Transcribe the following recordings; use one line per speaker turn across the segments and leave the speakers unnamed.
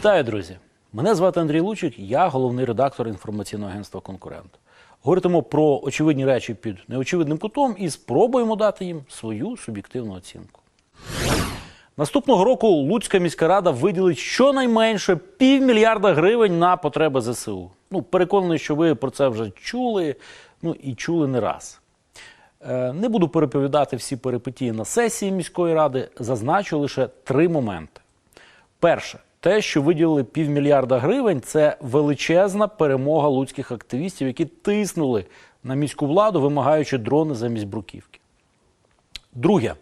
Вітаю, друзі! Мене звати Андрій Лучик, я головний редактор інформаційного агентства Конкурент. Говоритимо про очевидні речі під неочевидним кутом і спробуємо дати їм свою суб'єктивну оцінку. Наступного року Луцька міська рада виділить щонайменше півмільярда гривень на потреби ЗСУ. Ну, переконаний, що ви про це вже чули, ну і чули не раз. Е, Не буду переповідати всі перипетії на сесії міської ради, зазначу лише три моменти. Перше, те, що виділили півмільярда гривень, це величезна перемога луцьких активістів, які тиснули на міську владу, вимагаючи дрони замість бруківки. Друге,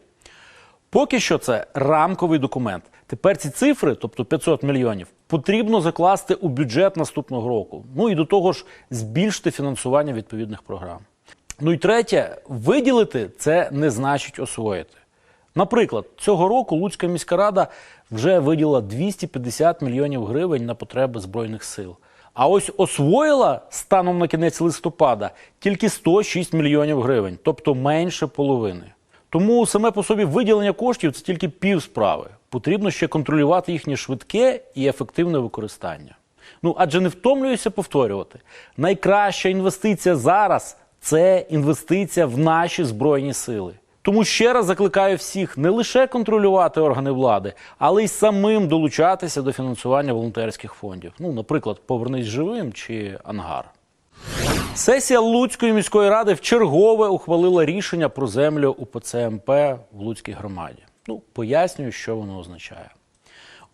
поки що це рамковий документ. Тепер ці цифри, тобто 500 мільйонів, потрібно закласти у бюджет наступного року. Ну і до того ж збільшити фінансування відповідних програм. Ну і третє, виділити це не значить освоїти. Наприклад, цього року Луцька міська рада вже виділила 250 мільйонів гривень на потреби Збройних сил. А ось освоїла станом на кінець листопада тільки 106 мільйонів гривень, тобто менше половини. Тому саме по собі виділення коштів це тільки пів справи. Потрібно ще контролювати їхнє швидке і ефективне використання. Ну адже не втомлююся повторювати. Найкраща інвестиція зараз це інвестиція в наші збройні сили. Тому ще раз закликаю всіх не лише контролювати органи влади, але й самим долучатися до фінансування волонтерських фондів. Ну, наприклад, повернись живим чи ангар. Сесія Луцької міської ради вчергове ухвалила рішення про землю УПЦ МП в Луцькій громаді. Ну, пояснюю, що воно означає.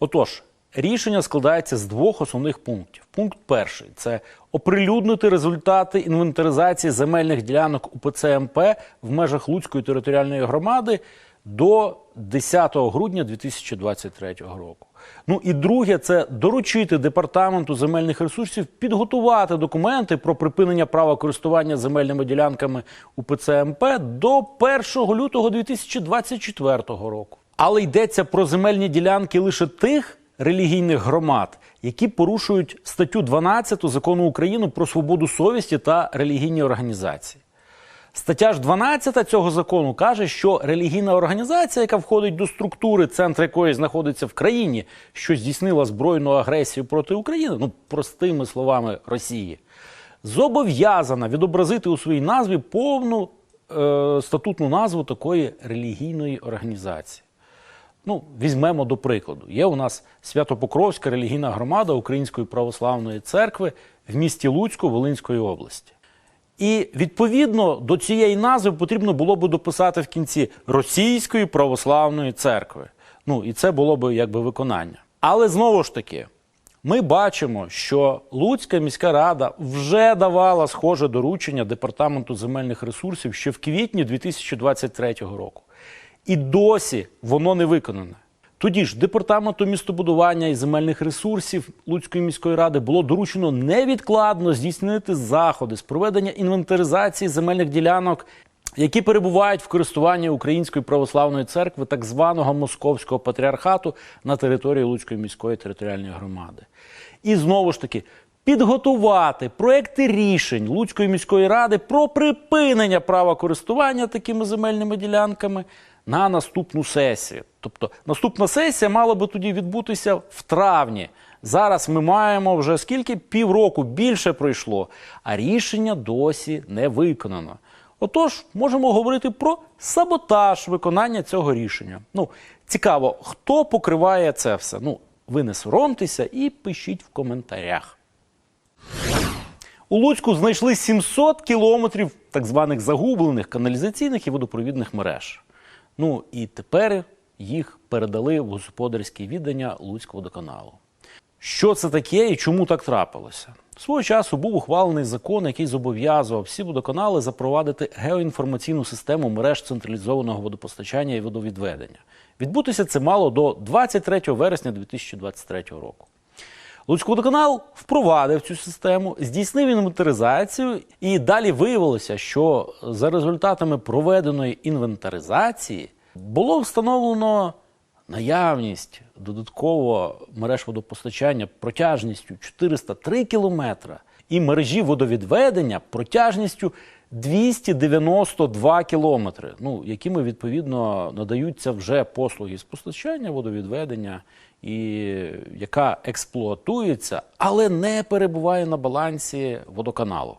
Отож, рішення складається з двох основних пунктів. Пункт перший це оприлюднити результати інвентаризації земельних ділянок УПЦ МП в межах Луцької територіальної громади до 10 грудня 2023 року. Ну і друге, це доручити департаменту земельних ресурсів підготувати документи про припинення права користування земельними ділянками УПЦ МП до 1 лютого 2024 року. Але йдеться про земельні ділянки лише тих релігійних громад, які порушують статтю 12 закону України про свободу совісті та релігійні організації. Стаття ж 12 цього закону каже, що релігійна організація, яка входить до структури, центр якої знаходиться в країні, що здійснила збройну агресію проти України, ну простими словами Росії, зобов'язана відобразити у своїй назві повну е, статутну назву такої релігійної організації. Ну, візьмемо до прикладу. Є у нас Святопокровська релігійна громада Української православної церкви в місті Луцьку Волинської області. І відповідно до цієї назви потрібно було би дописати в кінці Російської православної церкви. Ну і це було б якби виконання. Але знову ж таки, ми бачимо, що Луцька міська рада вже давала схоже доручення департаменту земельних ресурсів ще в квітні 2023 року. І досі воно не виконане. Тоді ж департаменту містобудування і земельних ресурсів Луцької міської ради було доручено невідкладно здійснити заходи з проведення інвентаризації земельних ділянок, які перебувають в користуванні Української православної церкви, так званого Московського патріархату на території Луцької міської територіальної громади. І знову ж таки. Підготувати проекти рішень Луцької міської ради про припинення права користування такими земельними ділянками на наступну сесію. Тобто наступна сесія мала би тоді відбутися в травні. Зараз ми маємо вже скільки півроку більше пройшло, а рішення досі не виконано. Отож, можемо говорити про саботаж виконання цього рішення. Ну, цікаво, хто покриває це все? Ну, ви не соромтеся і пишіть в коментарях. У Луцьку знайшли 700 кілометрів так званих загублених каналізаційних і водопровідних мереж. Ну і тепер їх передали в господарське віддання Луцького водоканалу. Що це таке і чому так трапилося? Свого часу був ухвалений закон, який зобов'язував всі водоканали запровадити геоінформаційну систему мереж централізованого водопостачання і водовідведення. Відбутися це мало до 23 вересня 2023 року. Луцькводоканал впровадив цю систему, здійснив інвентаризацію, і далі виявилося, що за результатами проведеної інвентаризації було встановлено наявність додатково мереж водопостачання протяжністю 403 кілометра і мережі водовідведення протяжністю 292 кілометри, ну, якими відповідно надаються вже послуги з постачання, водовідведення, і яка експлуатується, але не перебуває на балансі водоканалу.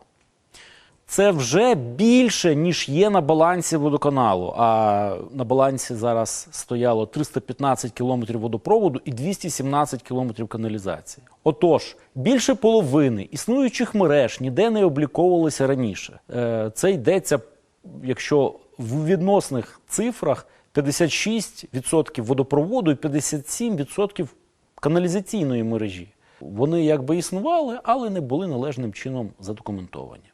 Це вже більше, ніж є на балансі водоканалу. А на балансі зараз стояло 315 кілометрів водопроводу і 217 кілометрів каналізації. Отож, більше половини існуючих мереж ніде не обліковувалися раніше. Е, Це йдеться, якщо в відносних цифрах 56% водопроводу і 57% каналізаційної мережі. Вони якби існували, але не були належним чином задокументовані.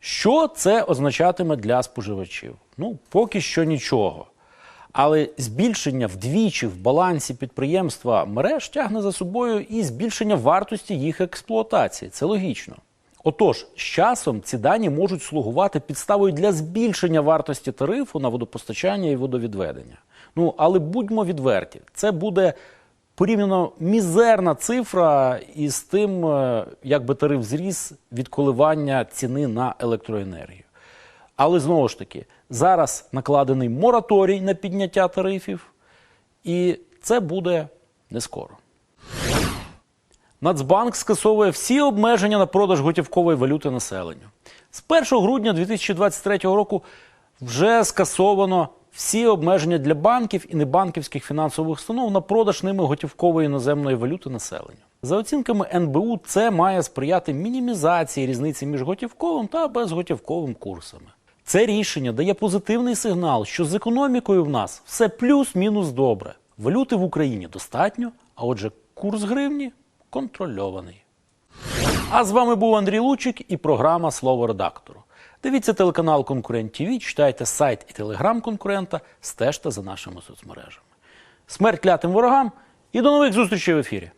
Що це означатиме для споживачів? Ну, поки що нічого. Але збільшення вдвічі в балансі підприємства мереж тягне за собою і збільшення вартості їх експлуатації. Це логічно. Отож, з часом ці дані можуть слугувати підставою для збільшення вартості тарифу на водопостачання і водовідведення. Ну, але будьмо відверті, це буде порівняно мізерна цифра із тим, е, як би тариф зріс від коливання ціни на електроенергію. Але знову ж таки, зараз накладений мораторій на підняття тарифів, і це буде не скоро. Нацбанк скасовує всі обмеження на продаж готівкової валюти населенню. З 1 грудня 2023 року вже скасовано всі обмеження для банків і небанківських фінансових установ на продаж ними готівкової іноземної валюти населенню. За оцінками НБУ, це має сприяти мінімізації різниці між готівковим та безготівковим курсами. Це рішення дає позитивний сигнал, що з економікою в нас все плюс-мінус добре. Валюти в Україні достатньо, а отже, курс гривні контрольований. А з вами був Андрій Лучик і програма Слово редактору. Дивіться телеканал Конкурент ТВ, читайте сайт і телеграм конкурента, стежте за нашими соцмережами. Смерть клятим ворогам і до нових зустрічей в ефірі.